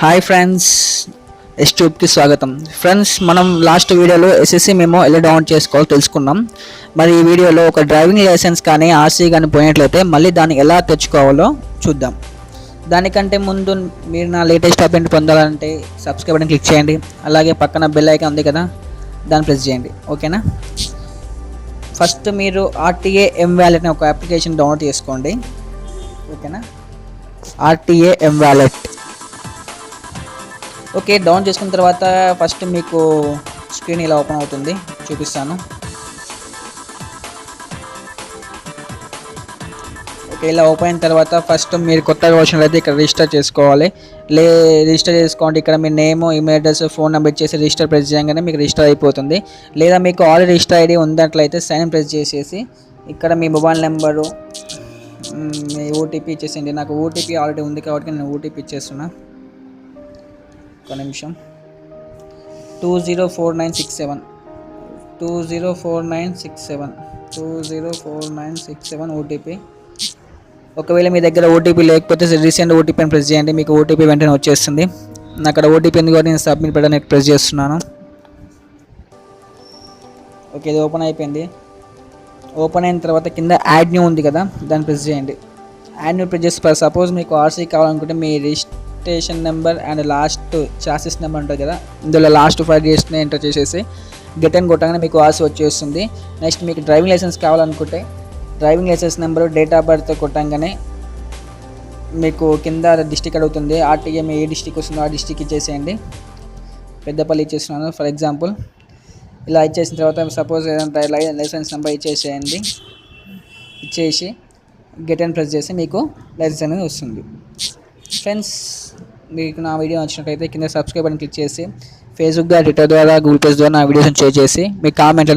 Hi friends yes ట్యూబ్కి స్వాగతం. Friends మనం last వీడియోలో ఎస్ఎస్సి మేము ఎలా డౌన్లోడ్ చేసుకోవాలో తెలుసుకున్నాం. మరి ఈ వీడియోలో ఒక డ్రైవింగ్ లైసెన్స్ కానీ ఆర్సీ కానీ పోయినట్లయితే మళ్ళీ దాన్ని ఎలా తెచ్చుకోవాలో చూద్దాం. దానికంటే ముందు మీరు నా లేటెస్ట్ అప్డేట్ పొందాలంటే సబ్స్క్రైబ్ అని క్లిక్ చేయండి. అలాగే పక్కన బెల్ ఐకాన్ ఉంది కదా దాన్ని ప్రెస్ చేయండి. ఓకేనా? ఫస్ట్ మీరు ఆర్టీఏ ఎం వ్యాలెట్ అనే ఒక అప్లికేషన్ డౌన్లోడ్ చేసుకోండి. ఓకేనా? RTA M wallet okay down చేసుకున్న తర్వాత ఫస్ట్ మీకు స్క్రీన్ ఇలా ఓపెన్ అవుతుంది. చూపిస్తాను. ఓకే ఇలా ఓపెన్ అయిన తర్వాత ఫస్ట్ మీరు కొత్తగా వచ్చినట్లయితే ఇక్కడ రిజిస్టర్ చేసుకోవాలి. లే రిజిస్టర్ చేసుకోండి. ఇక్కడ మీ name email address phone number ఇచ్చేసి రిజిస్టర్ ప్రెస్ చేయగానే మీకు రిజిస్టర్ అయిపోతుంది. లేదా మీకు ఆల్రెడీ రిజిస్టర్ ఐడి ఉన్నట్లయితే సైన్ ప్రెస్ చేసేసి ఇక్కడ మీ మొబైల్ నెంబరు మీ ఓటీపీ ఇచ్చేసేయండి. నాకు ఓటీపీ ఆల్రెడీ ఉంది కాబట్టి నేను ఓటీపీ ఇచ్చేస్తున్నాను ఒక్క నిమిషం. Two zero four nine six seven two zero four nine six seven two zero four nine six seven OTP ఒకవేళ మీ దగ్గర ఓటీపీ లేకపోతే రీసెంట్ ఓటీపీ అని ప్రెస్ చేయండి. మీకు ఓటీపీ వెంటనే వచ్చేస్తుంది. నాకు అక్కడ ఓటీపీ ఎందుకు నేను సబ్మిట్ పెట్టడానికి ప్రెస్ చేస్తున్నాను. ఓకే ఇది ఓపెన్ అయిపోయింది. ఓపెన్ అయిన తర్వాత కింద యాడ్ న్యూ ఉంది కదా దాన్ని ప్రెస్ చేయండి. యాడ్ న్యూ ప్రెస్ చేసి సపోజ్ మీకు ఆర్సీ కావాలనుకుంటే మీ station number and last chassis number ఉంటుంది కదా ఇందులో లాస్ట్ ఫైవ్ డేస్ని ఎంటర్ చేసేసి గెట్ అండ్ కొట్టగానే మీకు ఆశ వచ్చేస్తుంది. నెక్స్ట్ మీకు డ్రైవింగ్ లైసెన్స్ కావాలనుకుంటే driving license number date of birth కొట్టంగానే మీకు కింద డిస్టిక్ అడుగుతుంది. ఆర్టీఏ మీ ఏ డిస్టిక్ వస్తుందో ఆ డిస్టిక్ ఇచ్చేసేయండి. పెద్దపల్లి ఇచ్చేస్తున్నాను. ఫర్ ఎగ్జాంపుల్ ఇలా ఇచ్చేసిన తర్వాత సపోజ్ ఏదంటే లైసెన్స్ నెంబర్ ఇచ్చేసేయండి. ఇచ్చేసి గెట్ అండ్ ప్రెస్ చేసి మీకు లైసెన్స్ అనేది వస్తుంది. ఫ్రెండ్స్ మీకు నా వీడియో నచ్చినట్లయితే కింద సబ్స్క్రైబ్ అని క్లిక్ చేసి ఫేస్బుక్ ద్వారా ట్విట్టర్ ద్వారా గూగుల్ పేస్ ద్వారా నా వీడియోస్ని షేర్ చేసి మీ కామెంట్లను